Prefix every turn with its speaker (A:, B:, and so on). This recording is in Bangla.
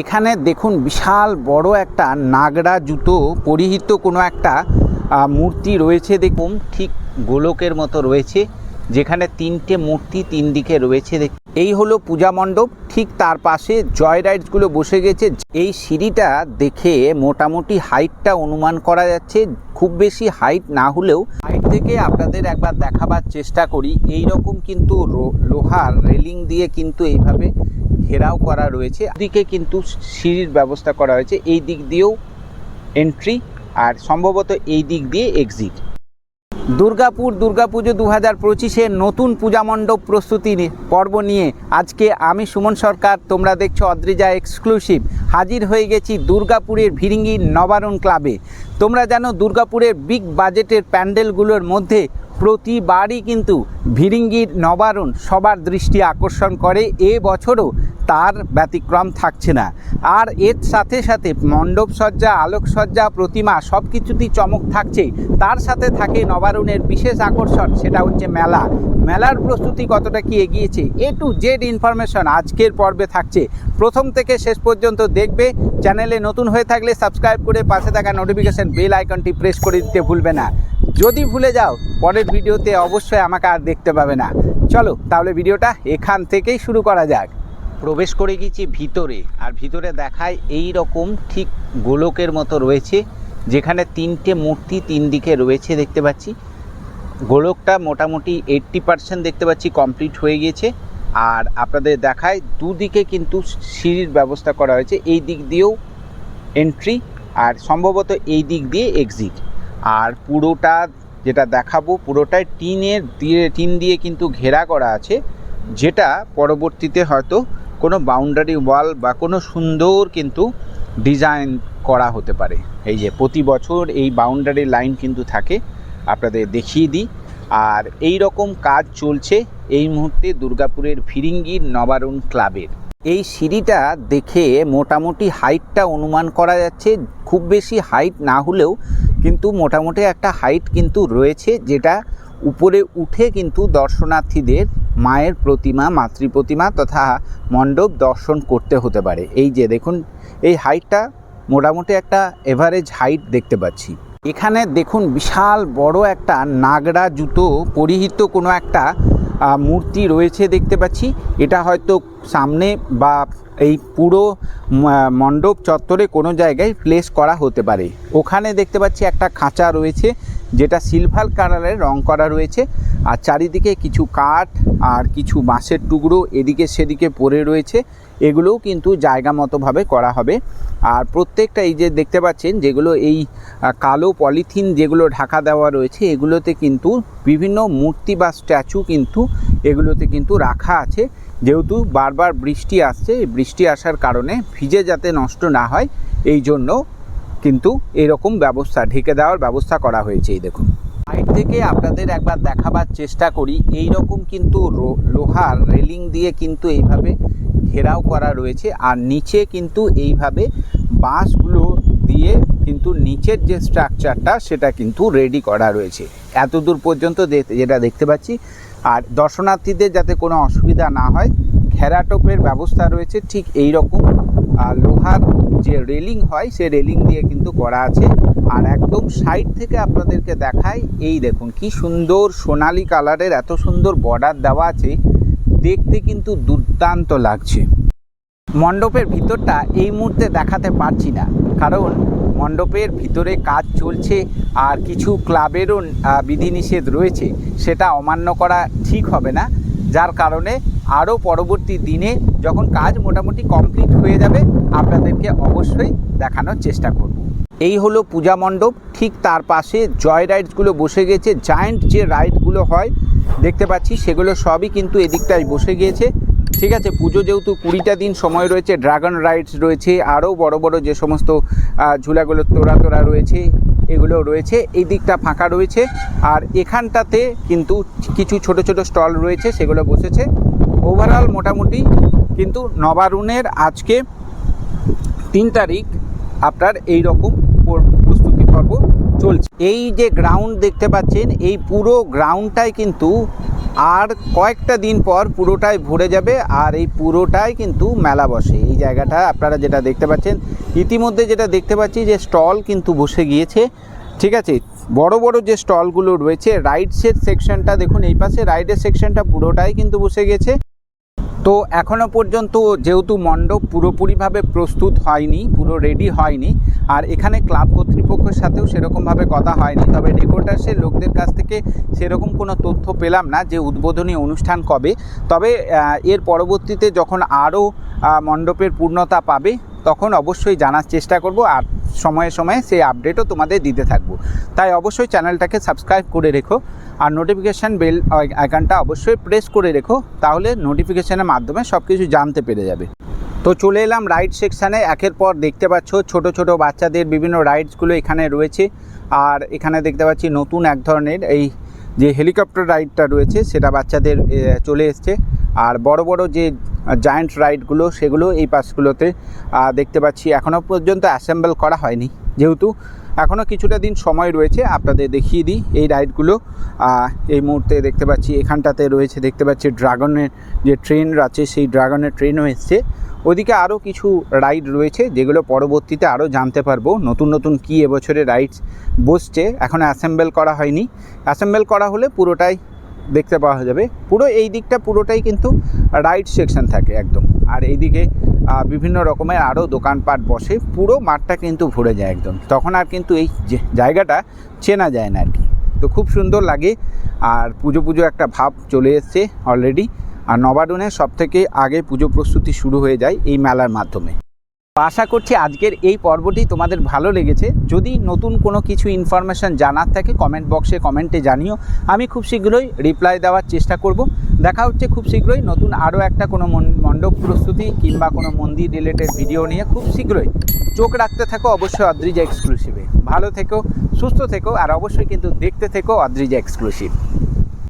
A: এখানে দেখুন বিশাল বড় একটা নাগড়া জুতো পরিহিত কোনো একটা মূর্তি রয়েছে দেখুন, ঠিক গোলকের মতো রয়েছে, যেখানে তিনটে মূর্তি তিন দিকে রয়েছে এই হলো পূজা মণ্ডপ, ঠিক তার পাশে জয় রাইডসগুলো বসে গেছে, এই সিঁড়িটা দেখে মোটামুটি হাইটটা অনুমান করা যাচ্ছে, খুব বেশি হাইট না হলেও হাইট থেকে আপনাদের একবার দেখাবার চেষ্টা করি এই রকম কিন্তু লোহার রেলিং দিয়ে কিন্তু এইভাবে ঘেরাও করা রয়েছে। দিকে কিন্তু সিঁড়ির ব্যবস্থা করা হয়েছে। এই দিক দিয়েও এন্ট্রি আর সম্ভবত এই দিক দিয়ে এক্সিট দুর্গাপুর, দুর্গাপুজো দু হাজার পঁচিশে নতুন পূজা মণ্ডপ প্রস্তুতি পর্ব নিয়ে আজকে আমি সুমন সরকার, তোমরা দেখছ অদ্রিজা এক্সক্লুসিভ হাজির হয়ে গেছি দুর্গাপুরের ভিরিঙ্গি নবারণ ক্লাবে। তোমরা জানো দুর্গাপুরের বিগ বাজেটের প্যান্ডেলগুলোর মধ্যে প্রতিবারই কিন্তু ভিরিঙ্গির নবারণ সবার দৃষ্টি আকর্ষণ করে। এ বছরও তার ব্যতিক্রম থাকছে না। আর এর সাথে সাথে মণ্ডপ সজ্জা আলোকসজ্জা, প্রতিমা সব কিছুতেই চমক থাকছে তার সাথে থাকে নবারুণের বিশেষ আকর্ষণ, সেটা হচ্ছে মেলা। মেলার প্রস্তুতি কতটা কি এগিয়েছে? এ টু জেড ইনফরমেশন আজকের পর্বে থাকছে। প্রথম থেকে শেষ পর্যন্ত দেখবে। চ্যানেলে নতুন হয়ে থাকলে সাবস্ক্রাইব করে পাশে থাকা নোটিফিকেশন বেল আইকনটি প্রেস করে দিতে ভুলবে না। যদি ভুলে যাও, পরের ভিডিওতে অবশ্যই আমাকে আর দেখতে পাবে না। চলো, তাহলে ভিডিওটা এখান থেকেই শুরু করা যাক। প্রবেশ করে গেছি ভিতরে আর ভিতরে দেখায় এই রকম ঠিক গোলকের মতো রয়েছে, যেখানে তিনটে মূর্তি তিন দিকে রয়েছে দেখতে পাচ্ছি। গোলকটা মোটামুটি এইট্টি পার্সেন্ট দেখতে পাচ্ছি কমপ্লিট হয়ে গিয়েছে আর আপনাদের দেখায় দুদিকে কিন্তু সিঁড়ির ব্যবস্থা করা হয়েছে, এই দিক দিয়েও এন্ট্রি আর সম্ভবত এই দিক দিয়ে এক্সিট আর পুরোটা যেটা দেখাবো পুরোটাই টিনের দিয়ে, টিন দিয়ে কিন্তু ঘেরা করা আছে, যেটা পরবর্তীতে হয়তো কোনো বাউন্ডারি ওয়াল বা কোনো সুন্দর কিন্তু ডিজাইন করা হতে পারে। এই যে প্রতি বছর এই বাউন্ডারি লাইন কিন্তু থাকে, আপনাদের দেখিয়ে দিই। আর এই রকম কাজ চলছে এই মুহূর্তে দুর্গাপুরের ফিরিঙ্গির নবারুণ ক্লাবের এই সিঁড়িটা দেখে মোটামুটি হাইটটা অনুমান করা যাচ্ছে, খুব বেশি হাইট না হলেও কিন্তু মোটামুটি একটা হাইট কিন্তু রয়েছে, যেটা উপরে উঠে কিন্তু দর্শনার্থীদের মায়ের প্রতিমা মাতৃ প্রতিমা তথা মণ্ডপ দর্শন করতে হতে পারে। এই যে দেখুন, এই হাইটটা মোটামুটি একটা এভারেজ হাইট দেখতে পাচ্ছি। এখানে দেখুন বিশাল বড় একটা নাগড়া জুতো পরিহিত কোনো একটা মূর্তি রয়েছে দেখতে পাচ্ছি। এটা হয়তো সামনে বা এই পুরো মণ্ডপ চত্বরে কোনো জায়গায় প্লেস করা হতে পারে। ওখানে দেখতে পাচ্ছি একটা খাঁচা রয়েছে, যেটা সিলভার কালারে রং করা রয়েছে। আর চারিদিকে কিছু কাঠ আর কিছু বাঁশের টুকরো এদিকে সেদিকে পড়ে রয়েছে। এগুলোও কিন্তু জায়গা মতোভাবে করা হবে। আর প্রত্যেকটা এই যে দেখতে পাচ্ছেন, যেগুলো এই কালো পলিথিন যেগুলো ঢাকা দেওয়া রয়েছে, এগুলোতে কিন্তু বিভিন্ন মূর্তি বা স্ট্যাচু কিন্তু এগুলোতে কিন্তু রাখা আছে। যেহেতু বারবার বৃষ্টি আসছে, এই বৃষ্টি আসার কারণে ভিজে যাতে নষ্ট না হয়, এই জন্য কিন্তু এরকম ব্যবস্থা, ঢেকে দেওয়ার ব্যবস্থা করা হয়েছে, এই দেখুন। সাইড থেকে আপনাদের একবার দেখাবার চেষ্টা করি। এই রকম কিন্তু লোহার রেলিং দিয়ে কিন্তু এইভাবে ঘেরাও করা রয়েছে। আর নিচে কিন্তু এইভাবে বাঁশগুলো দিয়ে কিন্তু নিচের যে স্ট্রাকচারটা সেটা কিন্তু রেডি করা রয়েছে। এত দূর পর্যন্ত যেটা দেখতে পাচ্ছি আর দর্শনার্থীদের যাতে কোনো অসুবিধা না হয় ঘেরাটোপের ব্যবস্থা রয়েছে ঠিক এই রকম। লোহার যে রেলিং হয়, সে রেলিং দিয়ে কিন্তু করা আছে। আর একদম সাইড থেকে আপনাদেরকে দেখায় এই দেখুন কি সুন্দর সোনালি কালারের এত সুন্দর বর্ডার দেওয়া আছে। দেখতে কিন্তু দুর্দান্ত লাগছে। মণ্ডপের ভিতরটা এই মুহূর্তে দেখাতে পারছি না। কারণ মণ্ডপের ভিতরে কাজ চলছে আর কিছু ক্লাবেরও বিধিনিষেধ রয়েছে। সেটা অমান্য করা ঠিক হবে না। যার কারণে আরও পরবর্তী দিনে যখন কাজ মোটামুটি কমপ্লিট হয়ে যাবে, আপনাদেরকে অবশ্যই দেখানোর চেষ্টা করব। এই হলো পূজা মণ্ডপ। ঠিক তার পাশে জয় রাইডসগুলো বসে গেছে। জায়েন্ট যে রাইডগুলো হয়, দেখতে পাচ্ছি সেগুলো সবই কিন্তু এদিকটায় বসে গিয়েছে। ঠিক আছে, পুজো যেহেতু কুড়িটা দিন সময় রয়েছে ড্রাগন রাইডস রয়েছে, আরও বড় বড় যে সমস্ত ঝুলাগুলো তোরা তোরা রয়েছে এগুলো রয়েছে, এই দিকটা ফাঁকা রয়েছে, আর এখানটাতে কিন্তু কিছু ছোট ছোট স্টল রয়েছে, সেগুলো বসেছে। ওভারঅল মোটামুটি কিন্তু নবারুণের আজকে তিন তারিখ আপনার এই রকম পর- প্রস্তুতি পর্ব চলছে। এই যে গ্রাউন্ড দেখতে পাচ্ছেন, এই পুরো গ্রাউন্ডটাই কিন্তু আর কয়েকটা দিন পর পুরোটাই ভরে যাবে আর এই পুরোটাই কিন্তু মেলা বসে। এই জায়গাটা আপনারা যেটা দেখতে পাচ্ছেন, ইতিমধ্যে যেটা দেখতে পাচ্ছি যে স্টল কিন্তু বসে গিয়েছে। ঠিক আছে, বড় বড় যে স্টলগুলো রয়েছে রাইডসের সেকশনটা দেখুন, এই পাশে রাইডের সেকশনটা পুরোটাই কিন্তু বসে গেছে। তো এখনও পর্যন্ত যেহেতু মণ্ডপ পুরোপুরিভাবে প্রস্তুত হয়নি, পুরো রেডি হয়নি, আর এখানে ক্লাব কর্তৃপক্ষের সাথেও সেরকমভাবে কথা হয়নি, তবে রিপোর্টার্সের লোকদের কাছ থেকে সেরকম কোনো তথ্য পেলাম না যে উদ্বোধনী অনুষ্ঠান কবে। তবে এর পরবর্তীতে যখন আরও মণ্ডপের পূর্ণতা পাবে তখন অবশ্যই জানার চেষ্টা করব আর সময়ে সময়ে সেই আপডেটও তোমাদের দিতে থাকব। তাই অবশ্যই চ্যানেলটাকে সাবস্ক্রাইব করে রেখো আর নোটিফিকেশান বেল আইকনটা অবশ্যই প্রেস করে রেখো, তাহলে নোটিফিকেশানের মাধ্যমে সব কিছু জানতে পেরে যাবে। তো চলে এলাম রাইড সেকশানে একের পর দেখতে পাচ্ছ ছোট ছোট বাচ্চাদের বিভিন্ন রাইডসগুলো এখানে রয়েছে। আর এখানে দেখতে পাচ্ছি নতুন এক ধরনের এই যে হেলিকপ্টার রাইডটা রয়েছে, সেটা বাচ্চাদের চলে এসছে। আর বড় বড় যে জায়ান্ট রাইডগুলো সেগুলো এই পাশগুলোতে দেখতে পাচ্ছি। এখনও পর্যন্ত অ্যাসেম্বল করা হয়নি। যেহেতু এখনও কিছুটা দিন সময় রয়েছে, আপনাদের দেখিয়ে দিই এই রাইডগুলো। এই মুহূর্তে দেখতে পাচ্ছি এখানটাতে রয়েছে, দেখতে পাচ্ছি ড্রাগনের যে ট্রেন আছে, সেই ড্রাগনের ট্রেনও এসছে। ওদিকে আরও কিছু রাইড রয়েছে, যেগুলো পরবর্তীতে আরও জানতে পারব। নতুন নতুন কী এবছরে রাইডস বসছে এখনও অ্যাসেম্বল করা হয়নি। অ্যাসেম্বল করা হলে পুরোটাই দেখতে পাওয়া যাবে। পুরো এই দিকটা পুরোটাই কিন্তু রাইড সেকশন থাকে একদম। আর এইদিকে বিভিন্ন রকমের আরও দোকানপাট বসে, পুরো মাঠটা কিন্তু ভরে যায় একদম। তখন আর কিন্তু এই জায়গাটা চেনা যায় না আর কি। তো খুব সুন্দর লাগে, আর পুজো পুজো একটা ভাব চলে এসছে অলরেডি আর নবাডনের সব থেকে আগে পুজো প্রস্তুতি শুরু হয়ে যায় এই মেলার মাধ্যমে। আশা করছি আজকের এই পর্বটি তোমাদের ভালো লেগেছে। যদি নতুন কোনো কিছু ইনফরমেশান জানার থাকে কমেন্ট বক্সে কমেন্টে জানিও। আমি খুব শীঘ্রই রিপ্লাই দেওয়ার চেষ্টা করব। দেখা হচ্ছে খুব শীঘ্রই নতুন আরও একটা কোনো মণ্ডপ প্রস্তুতি কিংবা কোনো মন্দির রিলেটেড ভিডিও নিয়ে খুব শীঘ্রই। চোখ রাখতে থাকো অবশ্যই অদ্রিজা এক্সক্লুসিভে ভালো থেকো, সুস্থ থেকো, আর অবশ্যই কিন্তু দেখতে থেকো অদ্রিজা এক্সক্লুসিভ